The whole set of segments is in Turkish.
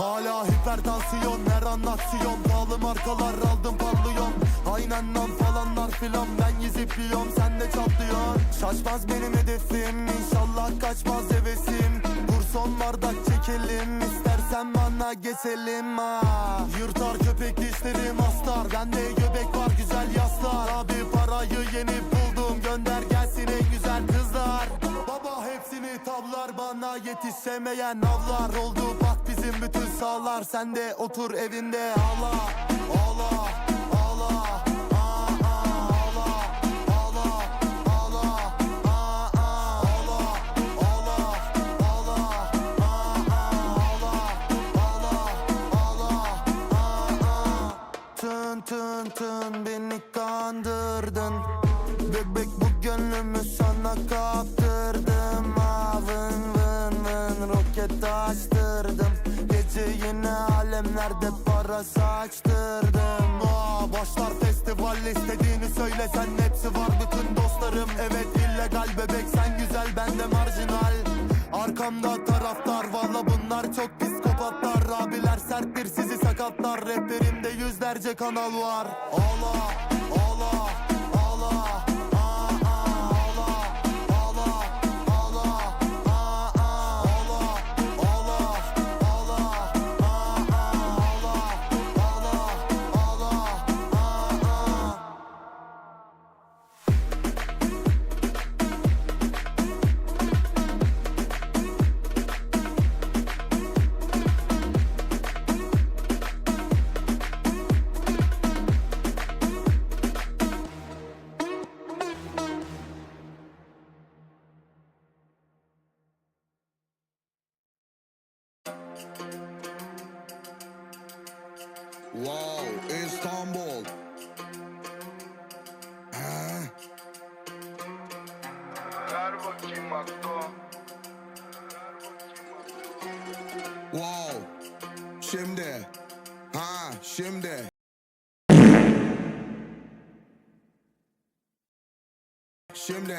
hipertansiyon her an aksiyon. Pahalı markalar aldım parlıyor Aynen lan falanlar filan ben yizipliyorum sen de çatlıyorsun Şaşmaz benim hedefim inşallah kaçmaz hevesim. Son bardak çekelim istersen bana geçelim ha. Yırtar köpek dişlerim astar. Bende göbek var güzel yaslar. Abi parayı yeni buldum gönder gelsin en güzel kızlar. Baba hepsini tablar bana yetişemeyen avlar. Oldu bizim bütün sağlar Sen de otur evinde ağla Ağla ağla. Tın tın tın beni kandırdın saçtırdım Aa, Başlar festival istediğini söylesen hepsi var bütün dostlarım. Evet illegal bebek sen güzel ben de marjinal. Arkamda taraftar valla bunlar çok psikopatlar. Abiler serttir sizi sakatlar. Raplerimde yüzlerce kanal var. Ağla ağla ağla Wow, İstanbul. Ha? Ver bakayım Akdo. Wow. Şimdi. Ha, şimdi. Şimdi.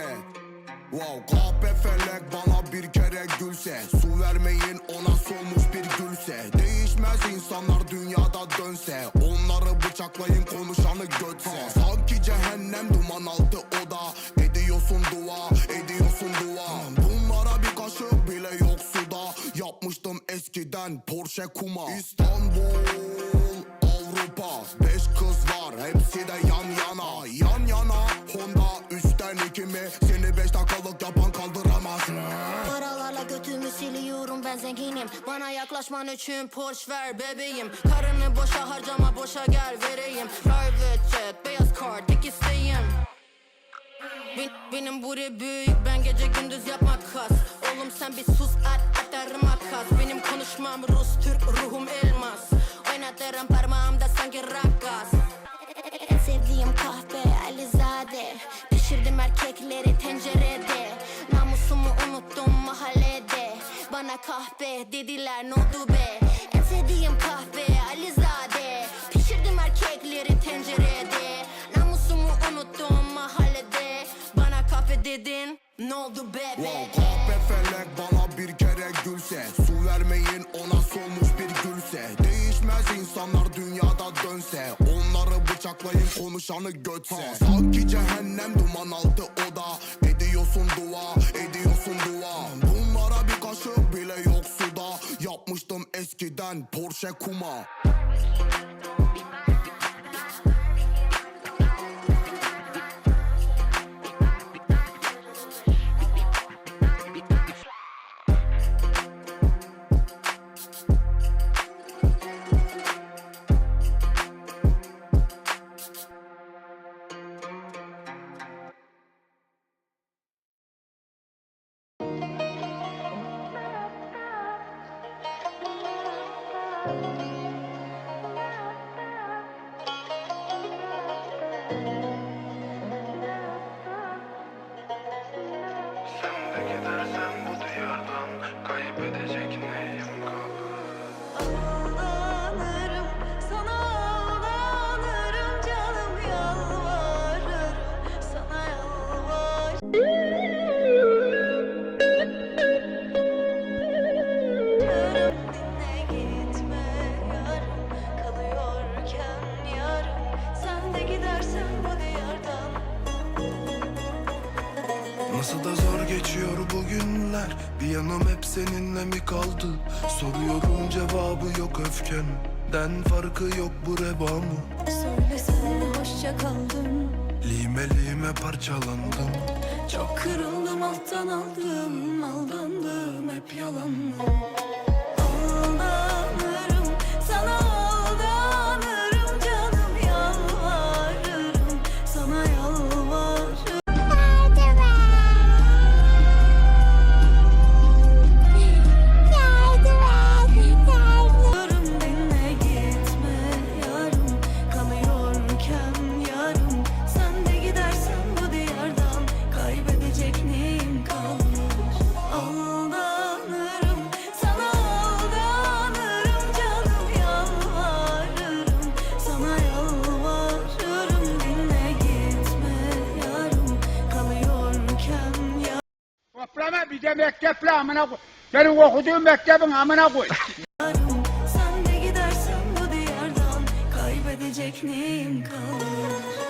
Wow, kahpe felek bana bir kere gülse. Su vermeyin ona solmuş bir gülse. Değişmez insanlar dünyada dönse. Onları bıçaklayın konuşanı götse. Sanki cehennem duman altı oda. Ediyorsun dua, ediyorsun dua. Bunlara bir kaşık bile yok suda. Yapmıştım eskiden Porsche kuma. İstanbul, zenginim Bana yaklaşman için Porsche ver bebeğim. Karını boşa harcama boşa gel vereyim. Private jet beyaz kart tek isteğim. Benim buri büyük ben gece gündüz yapmak kas. Oğlum sen bir sus at atarım makas Benim konuşmam Rus Türk ruhum elmas. Oynatırım parmağımda Kahve dediler ne oldu be? En sevdiğim kahve Alizade. Pişirdim erkekleri tencerede. Namusumu unuttum mahallede. Bana kahve dedin ne oldu bebe Wow, kahpe felek bana bir kere gülse. Su vermeyin ona solmuş bir gülse. Değişmez insanlar dünyada dönse. Onları bıçaklayın konuşanı götse. Sanki cehennem duman altı eskiden Porsche kuma Nasıl da zor geçiyor bugünler Bir yanım hep seninle mi kaldı? Soruyorum cevabı yok öfkenden. Farkı yok bu reba mı? Söylesene hoşça kaldım Lime lime parçalandım. Çok kırıldım alttan aldım. Aldandım hep yalan mı? Mekteple amına koy. Senin okuduğun mektebin amına koy. Sen de gidersen bu diyardan Kaybedecek neyim kalır